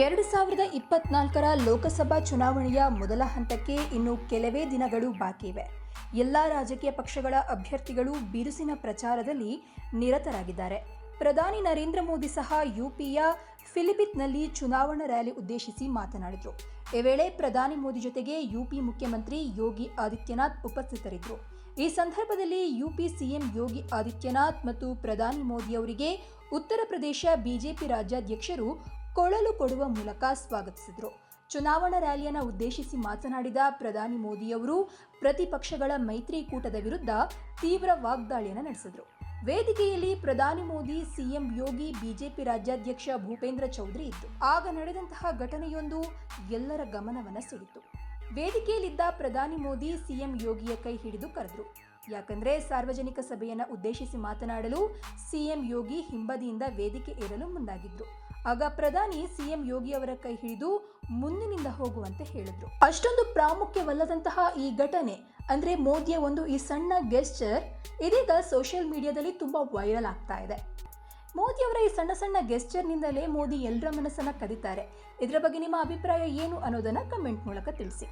ಎರಡು ಸಾವಿರದ ಇಪ್ಪತ್ನಾಲ್ಕರ ಲೋಕಸಭಾ ಚುನಾವಣೆಯ ಮೊದಲ ಹಂತಕ್ಕೆ ಇನ್ನು ಕೆಲವೇ ದಿನಗಳು ಬಾಕಿ ಇವೆ. ಎಲ್ಲ ರಾಜಕೀಯ ಪಕ್ಷಗಳ ಅಭ್ಯರ್ಥಿಗಳು ಬಿರುಸಿನ ಪ್ರಚಾರದಲ್ಲಿ ನಿರತರಾಗಿದ್ದಾರೆ. ಪ್ರಧಾನಿ ನರೇಂದ್ರ ಮೋದಿ ಸಹ ಯುಪಿಯ ಫಿಲಿಪಿತ್ನಲ್ಲಿ ಚುನಾವಣಾ ರ್ಯಾಲಿ ಉದ್ದೇಶಿಸಿ ಮಾತನಾಡಿದರು. ಈ ವೇಳೆ ಪ್ರಧಾನಿ ಮೋದಿ ಜೊತೆಗೆ ಯುಪಿ ಮುಖ್ಯಮಂತ್ರಿ ಯೋಗಿ ಆದಿತ್ಯನಾಥ್ ಉಪಸ್ಥಿತರಿದ್ದರು. ಈ ಸಂದರ್ಭದಲ್ಲಿ ಯುಪಿ ಸಿಎಂ ಯೋಗಿ ಆದಿತ್ಯನಾಥ್ ಮತ್ತು ಪ್ರಧಾನಿ ಮೋದಿ ಅವರಿಗೆ ಉತ್ತರ ಪ್ರದೇಶ ಬಿಜೆಪಿ ರಾಜ್ಯಾಧ್ಯಕ್ಷರು ಕೊಳಲು ಕೊಡುವ ಮೂಲಕ ಸ್ವಾಗತಿಸಿದರು. ಚುನಾವಣಾ ರ್ಯಾಲಿಯನ್ನು ಉದ್ದೇಶಿಸಿ ಮಾತನಾಡಿದ ಪ್ರಧಾನಿ ಮೋದಿಯವರು ಪ್ರತಿಪಕ್ಷಗಳ ಮೈತ್ರಿಕೂಟದ ವಿರುದ್ಧ ತೀವ್ರ ವಾಗ್ದಾಳಿಯನ್ನು ನಡೆಸಿದರು. ವೇದಿಕೆಯಲ್ಲಿ ಪ್ರಧಾನಿ ಮೋದಿ, ಸಿಎಂ ಯೋಗಿ, ಬಿಜೆಪಿ ರಾಜ್ಯಾಧ್ಯಕ್ಷ ಭೂಪೇಂದ್ರ ಚೌಧರಿ ಇತ್ತು ಆಗ ನಡೆದಂತಹ ಘಟನೆಯೊಂದು ಎಲ್ಲರ ಗಮನವನ್ನು ಸೆಳೆಯಿತು. ವೇದಿಕೆಯಲ್ಲಿದ್ದ ಪ್ರಧಾನಿ ಮೋದಿ, ಸಿಎಂ ಯೋಗಿಯ ಕೈ ಹಿಡಿದು ಕರೆದರು. ಯಾಕಂದ್ರೆ ಸಾರ್ವಜನಿಕ ಸಭೆಯನ್ನ ಉದ್ದೇಶಿಸಿ ಮಾತನಾಡಲು ಸಿಎಂ ಯೋಗಿ ಹಿಂಬದಿಯಿಂದ ವೇದಿಕೆ ಏರಲು ಮುಂದಾಗಿದ್ರು. ಆಗ ಪ್ರಧಾನಿ ಸಿಎಂ ಯೋಗಿ ಅವರ ಕೈ ಹಿಡಿದು ಮುಂದಿನಿಂದ ಹೋಗುವಂತೆ ಹೇಳಿದ್ರು. ಅಷ್ಟೊಂದು ಪ್ರಾಮುಖ್ಯವಲ್ಲದಂತಹ ಈ ಘಟನೆ, ಅಂದ್ರೆ ಮೋದಿಯ ಒಂದು ಈ ಸಣ್ಣ ಗೆಸ್ಚರ್, ಇದೀಗ ಸೋಷಿಯಲ್ ಮೀಡಿಯಾದಲ್ಲಿ ತುಂಬಾ ವೈರಲ್ ಆಗ್ತಾ ಇದೆ. ಮೋದಿ ಅವರ ಈ ಸಣ್ಣ ಸಣ್ಣ ಗೆಸ್ಚರ್ನಿಂದಲೇ ಮೋದಿ ಎಲ್ಲರ ಮನಸ್ಸನ್ನ ಕದೀತಾರೆ. ಇದರ ಬಗ್ಗೆ ನಿಮ್ಮ ಅಭಿಪ್ರಾಯ ಏನು ಅನ್ನೋದನ್ನ ಕಮೆಂಟ್ ಮೂಲಕ ತಿಳಿಸಿ.